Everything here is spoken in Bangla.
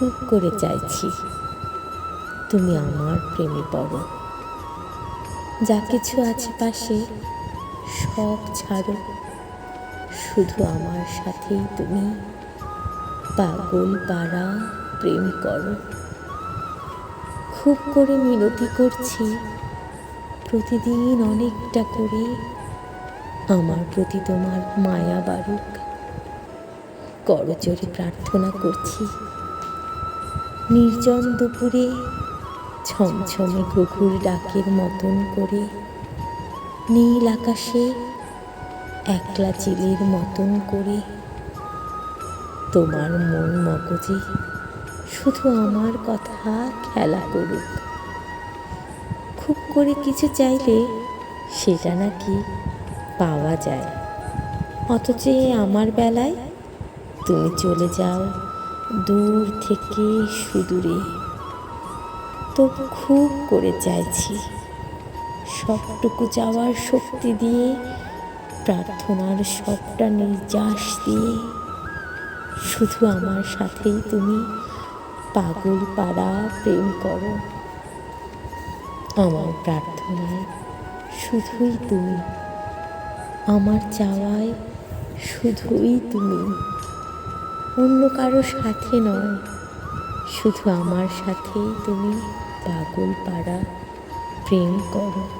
খুব করে চাইছি। তুমি আমার প্রেমে পড়ো। যা কিছু আছে পাশে, সব ছাড়ো। শুধু আমার সাথেই তুমি পাগল পাড়া প্রেম করো। খুব করে মিনতি করছি। প্রতিদিন অনেকটা করে আমার প্রতি তোমার মায়া বাড়ুক। করজোরে প্রার্থনা করছি। নির্জন দুপুরে ছমছমে কুকুর ডাকের মতন করে নীল আকাশে একলা চিলের মতন করে, তোমার মন মগজে শুধু আমার কথা খেলা করুক। খুব করে কিছু চাইলে সেটা নাকি পাওয়া যায়। অথচ আমার বেলায় তুমি চলে যাও। দূর থেকে সুদূরে। তো খুব করে চাইছি। সবটুকু চাওয়ার শক্তি দিয়ে, প্রার্থনার সবটা নির্যাস দিয়ে। শুধু আমার সাথেই তুমি পাগল পাড়া প্রেম করো। আমার প্রার্থনায় শুধুই তুমি। আমার চাওয়ায় শুধুই তুমি। অন্য কারও সাথে নয়। শুধু আমার সাথেই তুমি পাগল পাড়া প্রেম করো।